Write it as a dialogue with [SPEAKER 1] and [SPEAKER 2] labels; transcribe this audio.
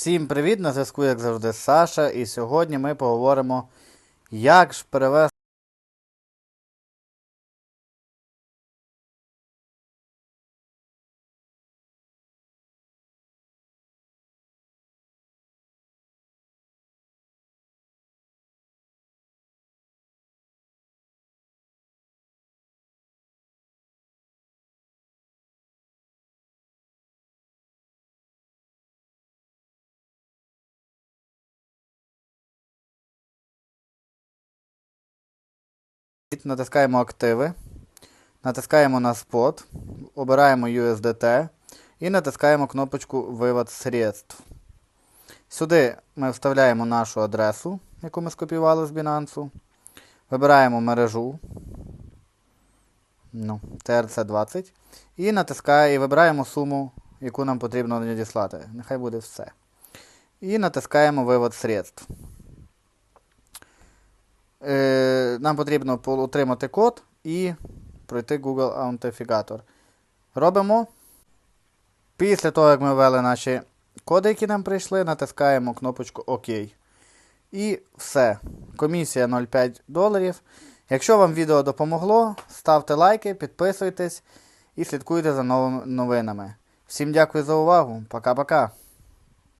[SPEAKER 1] Всім привіт! На зв'язку, як завжди, Саша. І сьогодні ми поговоримо, як ж перевести. Натискаємо активи, натискаємо на спот, обираємо USDT і натискаємо кнопочку Вивод средств. Сюди ми вставляємо нашу адресу, яку ми скопіювали з Binance. Вибираємо мережу. Ну, TRC20. І натискаємо, і вибираємо суму, яку нам потрібно надіслати. Нехай буде все. І натискаємо Вивод средств. Нам потрібно отримати код і пройти Google Аутентифікатор. Робимо. Після того, як ми ввели наші коди, які нам прийшли, натискаємо кнопочку ОК. І все. Комісія 0,5 доларів. Якщо вам відео допомогло, ставте лайки, підписуйтесь і слідкуйте за новими новинами. Всім дякую за увагу. Пока-пока.